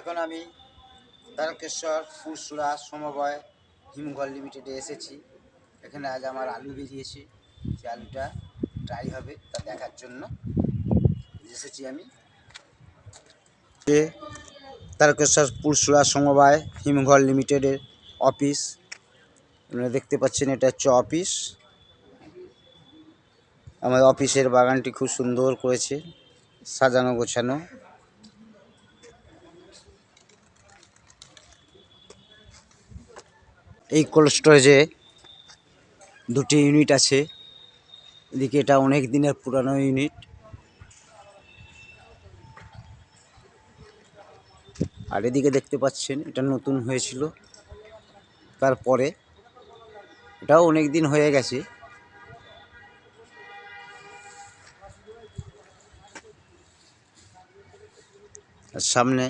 এখন আমি তারকেশ্বর ফুলসুরা সমবায়, হিমঘর লিমিটেডে এসেছি। এখানে আজ আমার আলু বেরিয়েছে। যে আলুটা ট্রাই হবে তা দেখার জন্য। এসেছি আমি। তারকেশ্বর পুরসুরা সমবায়, হিমঘর লিমিটেডের অফিস আপনারা দেখতে পাচ্ছেন এটা হচ্ছে অফিস আমার অফিসের বাগানটি খুব সুন্দর করেছে। সাজানো গোছানো। এই কোল্ড স্টোরেজে দুটি ইউনিট আছে। এদিকে এটা অনেক দিনের পুরানো ইউনিট। আর এদিকে দেখতে পাচ্ছেন, এটা নতুন হয়েছিল। তারপরে এটাও অনেক দিন হয়ে গেছে। আর সামনে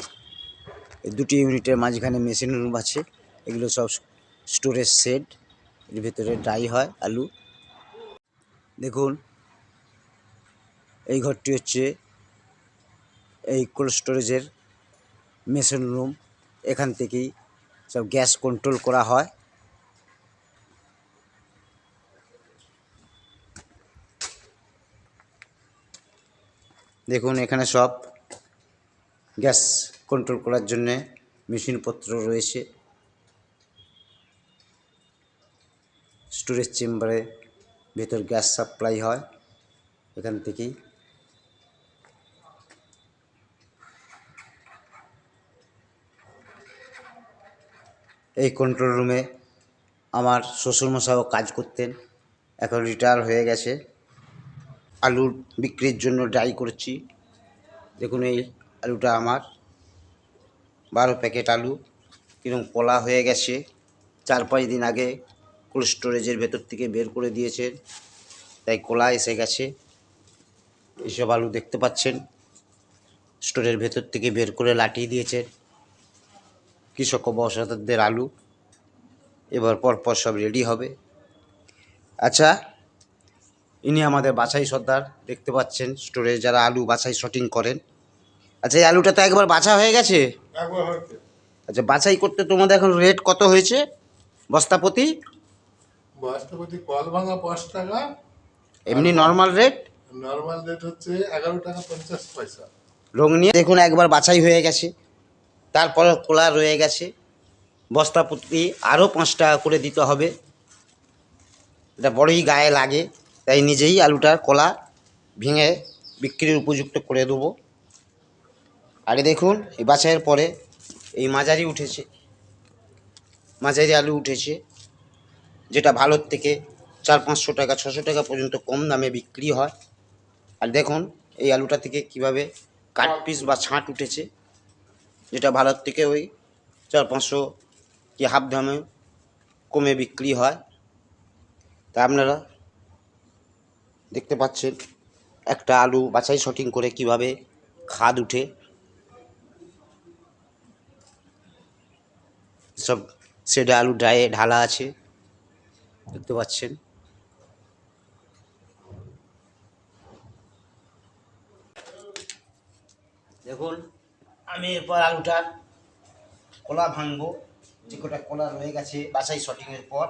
দুটি ইউনিটের মাঝখানে মেশিন রুম আছে। এগুলো সব স্টোরেজ শেড এর ভিতরে ড্রাই হয় আলু। দেখুন, এই ঘরটি হচ্ছে এই কোল্ড স্টোরেজের মেশিন রুম এখান থেকেই সব গ্যাস কন্ট্রোল করা হয়। দেখুন, এখানে সব গ্যাস কন্ট্রোল করার জন্যে মেশিনপত্র রয়েছে। স্টোরেজ চেম্বারে ভেতর গ্যাস সাপ্লাই হয়, এখান থেকেই। এই কন্ট্রোল রুমে আমার শ্বশুরমশাইও কাজ করতেন, এখন রিটায়ার হয়ে গেছে। আলুর বিক্রির জন্য ড্রাই করছি। দেখুন এই আলুটা আমার। বারো প্যাকেট আলু কীরকম পলা হয়ে গেছে। চার পাঁচ দিন আগে কোল্ড স্টোরেজের ভেতর থেকে বের করে দিয়েছেন তাই কলা এসে গেছে। এইসব আলু দেখতে পাচ্ছেন। স্টোরের ভেতর থেকে বের করে লাটিয়ে দিয়েছেন কৃষক বসাদের আলু। এবার পরপর সব রেডি হবে। আচ্ছা ইনি আমাদের বাছাই সর্দার দেখতে পাচ্ছেন। স্টোরে যারা আলু বাছাই শটিং করেন। আচ্ছা এই আলুটা তো একবার বাছা হয়ে গেছে? আচ্ছা বাছাই করতে তোমাদের এখন রেট কত হয়েছে? বস্তা প্রতি কল ভাঙা পাঁচ টাকা এমনি নর্মাল রেট নর্মাল রেট হচ্ছে এগারো টাকা পঞ্চাশ পয়সা। রং নিয়ে দেখুন একবার বাছাই হয়ে গেছে। তারপরে কোলা রয়ে গেছে। বস্তা প্রতি আরও পাঁচ টাকা করে দিতে হবে। এটা বড়ই গায়ে লাগে তাই নিজেই আলুটার কলা ভেঙে বিক্রির উপযুক্ত করে দেবো। আরে দেখুন এই বাছাইয়ের পরে এই মাঝারি উঠেছে। মাঝারি আলু উঠেছে। যেটা ভালোর থেকে চার পাঁচশো টাকা, ছশো টাকা পর্যন্ত কম দামে বিক্রি হয়। আর দেখুন, এই আলুটা থেকে কীভাবে কাট পিস বা ছাঁট উঠেছে, যেটা ভালোর থেকে ওই চার পাঁচশো কি হাফ দামে কমে বিক্রি হয়। তা আপনারা দেখতে পাচ্ছেন, একটা আলু বাছাই শটিং করে কীভাবে খাদ উঠে। সব সেটা আলু ড্রায়ে ঢালা আছে। দেখতে পাচ্ছেন। দেখুন, আমি এরপর আলুটার কলা ভাঙবো। যে কটা কলা রয়ে গেছে বাছাই শটিংয়ের পর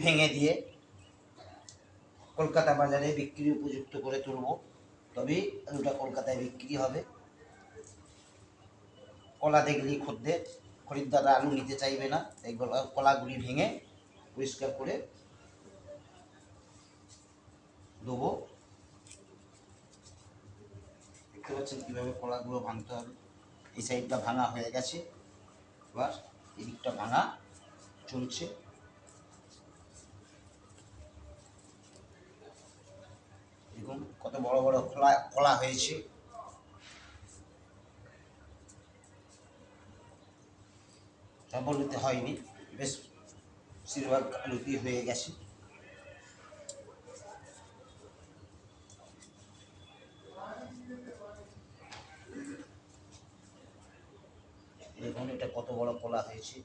ভেঙে দিয়ে কলকাতা বাজারে বিক্রি উপযুক্ত করে তুলবো। তবেই আলুটা কলকাতায় বিক্রি হবে। কলা দেখলেই খদ্দের। খরিদ্দাররা আলু নিতে চাইবে না। এই কলাগুলি ভেঙে পরিষ্কার করে দেবো দেখতে পাচ্ছেন কীভাবে কলাগুলো ভাঙতে হবে। এই সাইডটা ভাঙা হয়ে গেছে। এবার এদিকটা ভাঙা চলছে। দেখুন কত বড় বড় খোলা কলা হয়েছে। তা বলতে হয়নি। বেশ বেশিরভাগ আলুতেই হয়ে গেছে। এখন এটা কত বড় কলা হয়েছে।